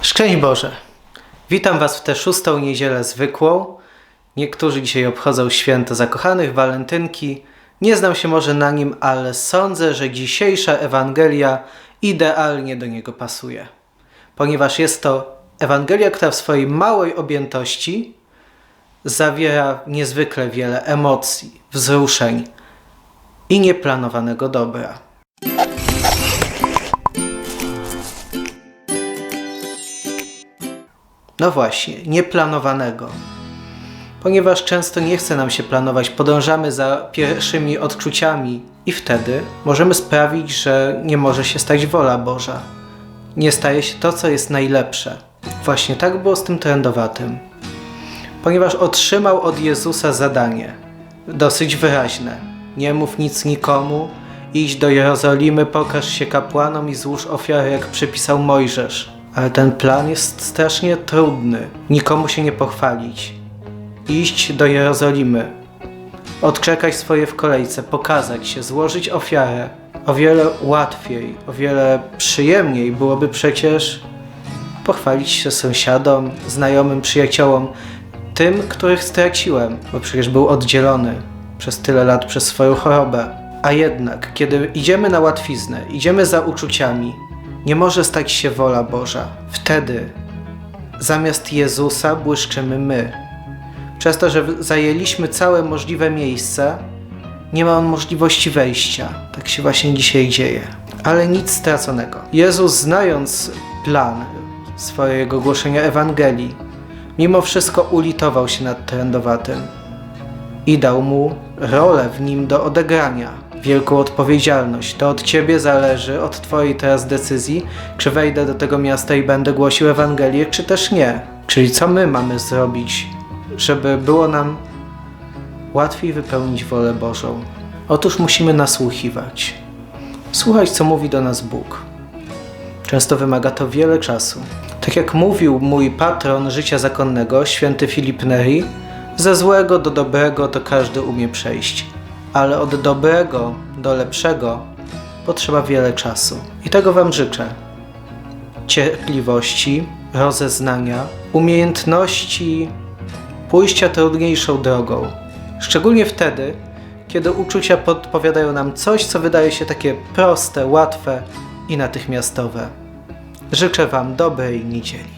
Szczęść Boże! Witam Was w tę szóstą niedzielę zwykłą. Niektórzy dzisiaj obchodzą święto zakochanych, walentynki. Nie znam się może na nim, ale sądzę, że dzisiejsza Ewangelia idealnie do niego pasuje. Ponieważ jest to Ewangelia, która w swojej małej objętości zawiera niezwykle wiele emocji, wzruszeń i nieplanowanego dobra. No właśnie, nieplanowanego. Ponieważ często nie chce nam się planować, podążamy za pierwszymi odczuciami i wtedy możemy sprawić, że nie może się stać wola Boża. Nie staje się to, co jest najlepsze. Właśnie tak było z tym trendowatym. Ponieważ otrzymał od Jezusa zadanie, dosyć wyraźne. Nie mów nic nikomu, idź do Jerozolimy, pokaż się kapłanom i złóż ofiarę, jak przypisał Mojżesz. Ale ten plan jest strasznie trudny. Nikomu się nie pochwalić. Iść do Jerozolimy. Odczekać swoje w kolejce, pokazać się, złożyć ofiarę. O wiele łatwiej, o wiele przyjemniej byłoby przecież pochwalić się sąsiadom, znajomym, przyjaciołom, tym, których straciłem, bo przecież był oddzielony przez tyle lat przez swoją chorobę. A jednak, kiedy idziemy na łatwiznę, idziemy za uczuciami, nie może stać się wola Boża. Wtedy zamiast Jezusa błyszczymy my. Przez to, że zajęliśmy całe możliwe miejsca, nie ma on możliwości wejścia. Tak się właśnie dzisiaj dzieje. Ale nic straconego. Jezus, znając plan swojego głoszenia Ewangelii, mimo wszystko ulitował się nad trendowatym i dał mu rolę w nim do odegrania, wielką odpowiedzialność. To od ciebie zależy, od twojej teraz decyzji, czy wejdę do tego miasta i będę głosił Ewangelię, czy też nie. Czyli co my mamy zrobić, żeby było nam łatwiej wypełnić wolę Bożą? Otóż musimy nasłuchiwać. Słuchać, co mówi do nas Bóg. Często wymaga to wiele czasu. Tak jak mówił mój patron życia zakonnego, święty Filip Neri, ze złego do dobrego to każdy umie przejść, ale od dobrego do lepszego potrzeba wiele czasu. I tego Wam życzę. Cierpliwości, rozeznania, umiejętności pójścia trudniejszą drogą. Szczególnie wtedy, kiedy uczucia podpowiadają nam coś, co wydaje się takie proste, łatwe i natychmiastowe. Życzę Wam dobrej niedzieli.